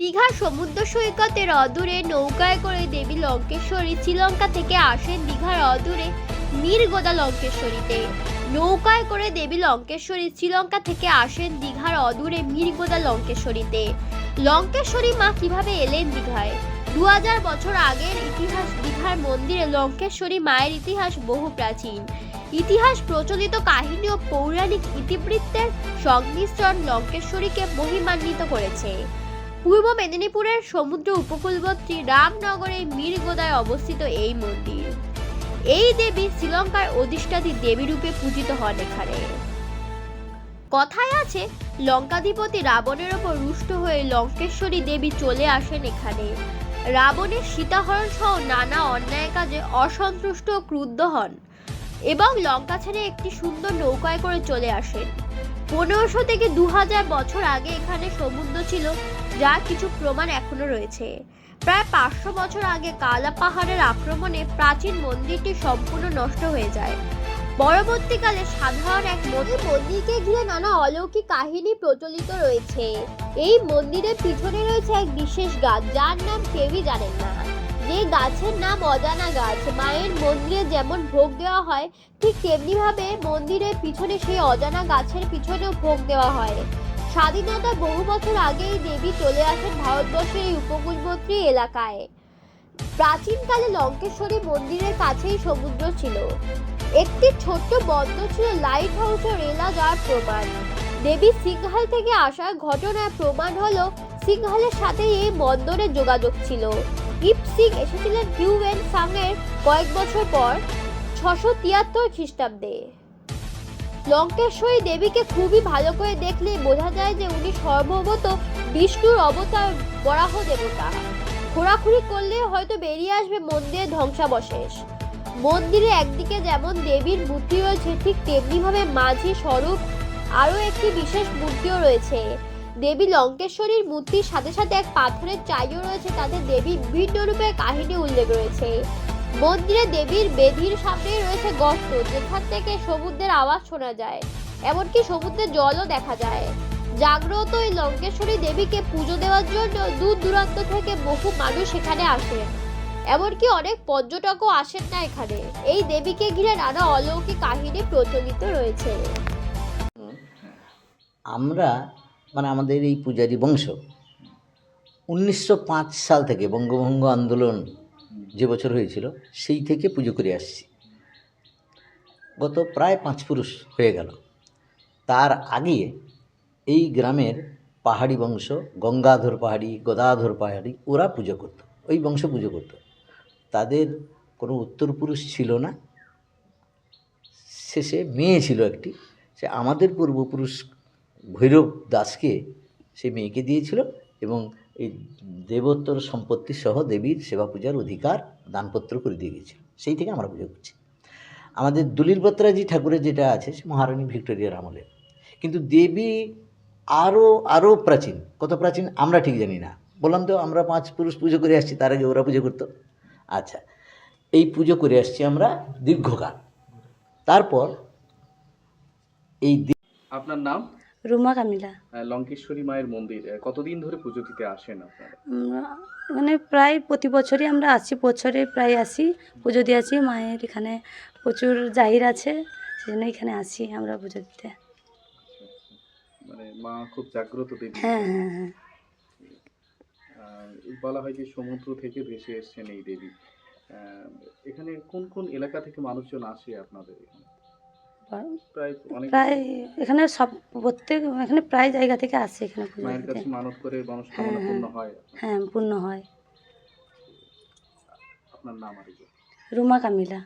দীঘার সমুদ্র সৈকতের অদূরে নৌকায় করে দেবী লঙ্কেশ্বরী শ্রীলঙ্কা থেকে আসেন দীঘার অদূরে মিরগোদা লঙ্কেশ্বরীতে। নৌকায় করে দেবী লঙ্কেশ্বরী শ্রীলঙ্কা থেকে আসেন দীঘার অদূরে মিরগোদা লঙ্কেশ্বরীতে। লঙ্কেশ্বরী মা কীভাবে এলেন দীঘায়? দু হাজার বছর আগের ইতিহাস দীঘার মন্দিরে লঙ্কেশ্বরী মায়ের ইতিহাস বহু প্রাচীন। ইতিহাস প্রচলিত কাহিনী ও পৌরাণিক ইতিবৃত্তের সংমিশ্রণ লঙ্কেশ্বরীকে মহিমান্বিত করেছে। পূর্ব মেদিনীপুরের সমুদ্র উপকূলবর্তী রামনগরের মিরগোদায় অবস্থিত এই মন্দির। এই দেবী শ্রীলঙ্কার অধিষ্ঠাত্রী দেবী রূপে পূজিত হন এখানে। কথায় আছে, লঙ্কাধিপতি রাবণের ওপর রুষ্ট হয়ে লঙ্কেশ্বরী দেবী চলে আসেন এখানে। রাবণের সীতাহরণ সহ নানা অন্যায় কাজে অসন্তুষ্ট ক্রুদ্ধ হন এবং লঙ্কা ছেড়ে একটি সুন্দর নৌকায় করে চলে আসেন। পনেরোশো থেকে দু হাজার বছর আগে এখানে সমুদ্র ছিল যার কিছু প্রমাণ এখনও রয়েছে। প্রায় পাঁচশো বছর আগে কালা পাহাড়ের আক্রমণে প্রাচীন মন্দিরটি সম্পূর্ণ নষ্ট হয়ে যায়। পরবর্তীকালে সাধারণ এক মন্দির মন্দিরকে ঘিরে নানা অলৌকিক কাহিনী প্রচলিত রয়েছে। এই মন্দিরের পিছনে রয়েছে এক বিশেষ গাছ, যার নাম কেউই জানেন না। যে গাছের নাম অজানা গাছ, মায়ের মন্দিরে যেমন ভোগ দেওয়া হয়, ঠিক তেমনিভাবে মন্দিরের পিছনে সেই অজানা গাছের পিছনেও ভোগ দেওয়া হয়। স্বাধীনতার বহু বছর আগেই দেবী চলে আসেন ভারতবর্ষের এই উপকূলবর্তী এলাকায়। প্রাচীনকালে লঙ্কেশ্বরী মন্দিরের কাছেই সমুদ্র ছিল। একটি ছোট্ট বন্দর ছিল লাইট হাউস ও রেলা যাওয়ার প্রমাণ। দেবী সিংহাল থেকে আসার ঘটনার প্রমাণ হলো সিংহালের সাথে এই বন্দরের যোগাযোগ ছিল। ইপ সিং এসেছিলেন হিউয়েন সাংয়ের কয়েক বছর পর ছশো তিয়াত্তর খ্রিস্টাব্দে। লঙ্কেশ্বরী দেবীকে খুবই ভালো করে দেখলে বোঝা যায় যে উনি সর্বমত বিষ্ণুর অবতার বরাহ দেবতা। খোরাখুরি করলে হয়তো বেরিয়ে আসবে মন্দিরের ধ্বংসাবশেষ। মন্দিরে একদিকে যেমন দেবীর মূর্তি রয়েছে, ঠিক তেমনিভাবে মাঝি স্বরূপ আরও একটি বিশেষ মূর্তিও রয়েছে। দেবী লঙ্কেশ্বরীর মূর্তির সাথে সাথে এক পাথরের চাইও রয়েছে, তাতে দেবীর ভিন্ন রূপের কাহিনী উল্লেখ রয়েছে। মন্দিরে দেবীর বেদির সামনে রয়েছে গর্ত, যেখান থেকে সমুদ্রের আওয়াজ শোনা যায়, এমনকি সমুদ্রের জলও দেখা যায়। জাগ্রত এই লঙ্কেশ্বরী দেবীকে পুজো দেওয়ার জন্য দূর দূরান্ত থেকে বহু মানুষ এখানে আসেন এমনকি অনেক পর্যটকও আসেন না এখানে। এই দেবীকে ঘিরে নানা অলৌকিক কাহিনী প্রচলিত রয়েছে। আমরা মানে আমাদের এই পূজারি বংশ। উনিশশো পাঁচ সাল থেকে বঙ্গভঙ্গ আন্দোলন যে বছর হয়েছিল, সেই থেকে পুজো করে আসছি। গত প্রায় পাঁচ পুরুষ হয়ে গেল। তার আগে এই গ্রামের পাহাড়ি বংশ, গঙ্গাধর পাহাড়ি, গদাধর পাহাড়ি, ওরা পুজো করতো, ওই বংশ পুজো করতো। তাদের কোনো উত্তর পুরুষ ছিল না। শেষে মেয়ে ছিল একটি। সে আমাদের পূর্বপুরুষ ভৈরব দাসকে সেই মেয়েকে দিয়েছিল এবং এই দেবোত্তর সম্পত্তি সহ দেবীর সেবা পূজার অধিকার দানপত্র করে দিয়ে গেছিল সেই থেকে আমরা পুজো করছি। আমাদের দলিল বত্রাজি ঠাকুরের যেটা আছে, সে মহারানী ভিক্টোরিয়ার আমলে। কিন্তু দেবী আরও আরও প্রাচীন। কত প্রাচীন আমরা ঠিক জানি না। বললাম তো, আমরা পাঁচ পুরুষ পুজো করে আসছি, তার আগে ওরা পুজো করতো। আচ্ছা এই পুজো করে আসছি আমরা দীর্ঘকাল। তারপর এই আপনার নাম? রুমা কামিলা। লঙ্কেশ্বরী মায়ের মন্দির কতদিন ধরে পুজো দিতে আসেন আপনারা? মানে প্রায় প্রতি বছরই আমরা আসি বছরে প্রায় আসি পুজো দিয়ে আসি মায়ের এখানে প্রচুর জাহির আছে সেজন্য এখানে আসি আমরা পুজো দিতে। মানে মা খুব জাগ্রত দেবী। হ্যাঁ হ্যাঁ হ্যাঁ। বলা হয় যে সমুদ্র থেকে ভেসে এসছেন এই দেবী। এখানে কোন কোন এলাকা থেকে মানুষজন আসে আপনাদের এখানে? প্রায় এখানে সব প্রত্যেক এখানে প্রায় জায়গা থেকে আসে এখানে হ্যাঁ, পূর্ণ হ্যাঁ। হয় পূর্ণ হয়? রুমা কামিলা